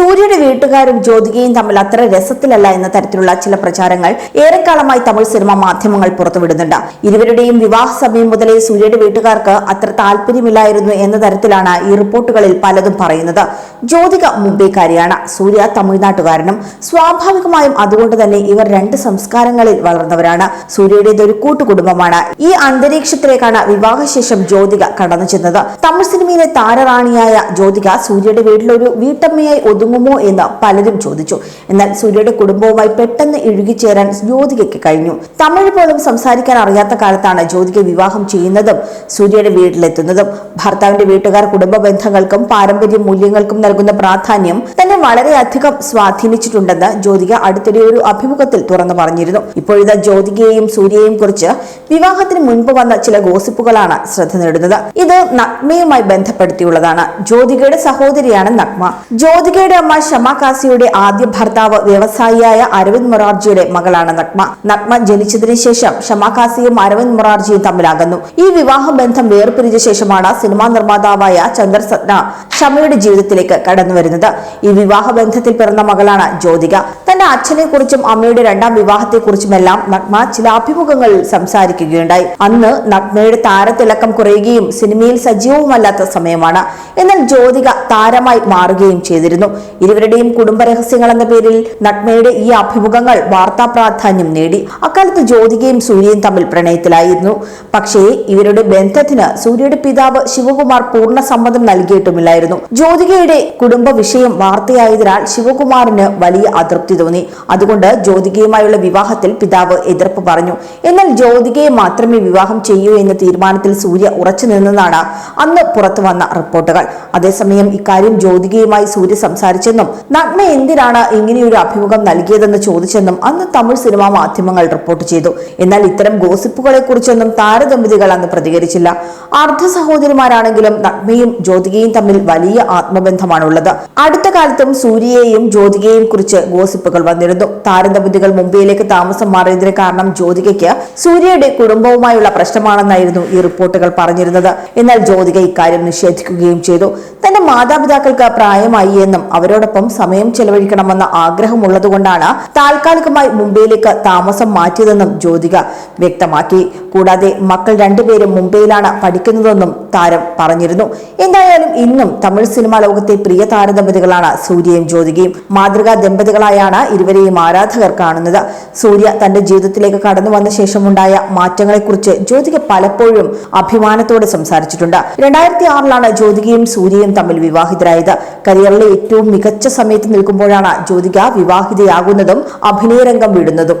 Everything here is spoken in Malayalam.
സൂര്യയുടെ വീട്ടുകാരും ജ്യോതികയും തമ്മിൽ അത്ര രസത്തിലല്ല എന്ന തരത്തിലുള്ള ചില പ്രചാരങ്ങൾ ഏറെക്കാലമായി തമിഴ് സിനിമ മാധ്യമങ്ങൾ പുറത്തുവിടുന്നുണ്ട്. ഇരുവരുടെയും വിവാഹ സമയം മുതലേ സൂര്യയുടെ വീട്ടുകാർക്ക് അത്ര താല്പര്യമില്ലായിരുന്നു എന്ന തരത്തിലാണ് ഈ റിപ്പോർട്ടുകളിൽ പലതും പറയുന്നത്. ജ്യോതിക മുംബൈക്കാരിയാണ്. സൂര്യ തമിഴ്നാട്ടുകാരനും സ്വാഭാവികമായും അതുകൊണ്ട് തന്നെ ഇവർ രണ്ട് സംസ്കാരങ്ങളിൽ വളർന്നവരാണ്. സൂര്യയുടേത് ഒരു കൂട്ടുകുടുംബമാണ്. ഈ അന്തരീക്ഷത്തിലേക്കാണ് വിവാഹശേഷം ജ്യോതിക കടന്നു ചെന്നത് തമിഴ് സിനിമയിലെ താരറാണിയായ ജ്യോതിക സൂര്യയുടെ വീട്ടിലൊരു വീട്ടമ്മയായി ഒതുങ്ങുമോ എന്ന് പലരും ചോദിച്ചു. എന്നാൽ സൂര്യയുടെ കുടുംബവുമായി പെട്ടെന്ന് ഇഴുകിച്ചേരാൻ ജ്യോതികയ്ക്ക് കഴിഞ്ഞു. തമിഴ് പോലും സംസാരിക്കാൻ അറിയാത്ത കാലത്താണ് ജ്യോതിക വിവാഹം ചെയ്യുന്നതും സൂര്യയുടെ വീട്ടിലെത്തുന്നതും. ഭർത്താവിന്റെ വീട്ടുകാർ കുടുംബ ബന്ധങ്ങൾക്കും പാരമ്പര്യ മൂല്യങ്ങൾക്കും നൽകുന്ന പ്രാധാന്യം തന്നെ വളരെയധികം സ്വാധീനിച്ചിട്ടുണ്ടെന്ന് ജ്യോതിക അടുത്തിടെ ഒരു അഭിമുഖത്തിൽ തുറന്നു പറഞ്ഞിരുന്നു. ഇപ്പോഴത്തെ ജ്യോതികയെയും സൂര്യയെയും കുറിച്ച് വിവാഹത്തിന് മുൻപ് വന്ന ചില ഗോസിപ്പുകളാണ് ശ്രദ്ധ നേടുന്നത്. ഇത് നഗ്മയുമായി ബന്ധപ്പെടുത്തിയുള്ളതാണ്. ജ്യോതികയുടെ സഹോദരിയാണ് നഗ്മ. ജ്യോതികയുടെ അമ്മ ഷമ കാസിയുടെ ആദ്യ ഭർത്താവ് വ്യവസായിയായ അരവിന്ദ് മൊറാർജിയുടെ മകളാണ് നഗ്മ. നഗ്മ ജനിച്ചതിന് ശേഷം ഷമ കാസിയും അരവിന്ദ് മൊറാർജിയും തമ്മിലാകുന്നു. ഈ വിവാഹ ബന്ധം വേർപിരിച്ച ശേഷമാണ് സിനിമാ നിർമ്മാതാവായ ചന്ദ്രസത്ന സത്ന ഷമയുടെ ജീവിതത്തിലേക്ക് കടന്നു വരുന്നത്. ഈ വിവാഹ ബന്ധത്തിൽ പിറന്ന മകളാണ് ജ്യോതിക. തന്റെ അച്ഛനെ കുറിച്ചും അമ്മയുടെ രണ്ടാം വിവാഹത്തെക്കുറിച്ചുമെല്ലാം നഗ്മ ചില അഭിമുഖങ്ങളിൽ സംസാരിക്കുകയുണ്ടായി. അന്ന് നഗ്മയുടെ താരത്തിളക്കം കുറയുകയും സിനിമയിൽ സജീവവുമല്ലാത്ത സമയമാണ്. എന്നാൽ ജ്യോതിക താരമായി മാറുകയും ചെയ്തിരുന്നു. ഇരുവരുടെയും കുടുംബ രഹസ്യങ്ങൾ എന്ന പേരിൽ നഗ്മയുടെ ഈ അഭിമുഖങ്ങൾ വാർത്താ പ്രാധാന്യം നേടി. അക്കാലത്ത് ജ്യോതികയും സൂര്യയും തമ്മിൽ പ്രണയത്തിലായിരുന്നു. പക്ഷേ ഇവരുടെ ബന്ധത്തിന് സൂര്യയുടെ പിതാവ് ശിവകുമാർ പൂർണ സമ്മതം നൽകിയിട്ടുമില്ലായിരുന്നു. ജ്യോതികയുടെ കുടുംബ വിഷയം വാർത്തയായതിനാൽ ശിവകുമാറിന് വലിയ അതൃപ്തി തോന്നി. അതുകൊണ്ട് ജ്യോതികയുമായുള്ള വിവാഹത്തിൽ പിതാവ് എതിർപ്പ് പറഞ്ഞു. എന്നാൽ ജ്യോതികയെ മാത്രമേ വിവാഹം ചെയ്യൂ എന്ന തീരുമാനത്തിൽ സൂര്യ ഉറച്ചു നിന്നെന്നാണ് അന്ന് പുറത്തു വന്ന റിപ്പോർട്ടുകൾ. അതേസമയം ഇക്കാര്യം ജ്യോതികയുമായി സൂര്യ സംസാരിച്ചെന്നും നഗ്മ എന്തിനാണ് ഇങ്ങനെയൊരു അഭിമുഖം നൽകിയതെന്ന് ചോദിച്ചെന്നും അന്ന് തമിഴ് സിനിമാ മാധ്യമങ്ങൾ റിപ്പോർട്ട് ചെയ്തു. എന്നാൽ ഇത്തരം ഗോസിപ്പുകളെ കുറിച്ചൊന്നും താരദമ്പതികൾ അന്ന് പ്രതികരിച്ചില്ല. അർദ്ധ സഹോദരിമാരാണെങ്കിലും നഗ്മയും ജ്യോതികയും തമ്മിൽ വലിയ ആത്മബന്ധമാണുള്ളത്. അടുത്ത കാലത്തും സൂര്യയെയും ജ്യോതികയെയും കുറിച്ച് ഗോസിപ്പുകൾ വന്നിരുന്നു. താരദമ്പതികൾ മുംബൈയിലേക്ക് താമസം മാറിയതിന് കാരണം ജ്യോതികയ്ക്ക് സൂര്യയുടെ കുടുംബവുമായുള്ള പ്രശ്നമാണെന്നായിരുന്നു ഈ റിപ്പോർട്ടുകൾ പറഞ്ഞിരുന്നത്. എന്നാൽ ജ്യോതിക ഇക്കാര്യം നിഷേധിക്കുകയും ചെയ്തു. തന്റെ മാതാപിതാക്കൾക്ക് പ്രായമായി എന്നും അവരോടൊപ്പം സമയം ചെലവഴിക്കണമെന്ന ആഗ്രഹമുള്ളതുകൊണ്ടാണ് താൽക്കാലികമായി മുംബൈയിലേക്ക് താമസം മാറ്റിയതെന്നും ജ്യോതിക വ്യക്തമാക്കി. കൂടാതെ മക്കൾ രണ്ടുപേരും മുംബൈയിലാണ് പഠിക്കുന്നതെന്നും താരം പറഞ്ഞിരുന്നു. എന്തായാലും ഇന്നും തമിഴ് സിനിമാ ലോകത്തെ പ്രിയ താരദമ്പതികളാണ് സൂര്യയും ജ്യോതികയും. മാതൃകാ ദമ്പതികളായാണ് ഇരുവരെയും ആരാധകർ കാണുന്നത്. സൂര്യ തന്റെ ജീവിതത്തിലേക്ക് കടന്നു വന്ന ശേഷമുണ്ടായ മാറ്റങ്ങളെക്കുറിച്ച് ജ്യോതിക പലപ്പോഴും അഭിമാനത്തോടെ സംസാരിച്ചിട്ടുണ്ട്. രണ്ടായിരത്തി ആറിലാണ് ജ്യോതികയും സൂര്യയും തമ്മിൽ വിവാഹിതരായത്. കരിയറിലെ ഏറ്റവും മികച്ച സമയത്ത് നിൽക്കുമ്പോഴാണ് ജ്യോതിക വിവാഹിതയാകുന്നതും അഭിനയരംഗം വിടുന്നതും.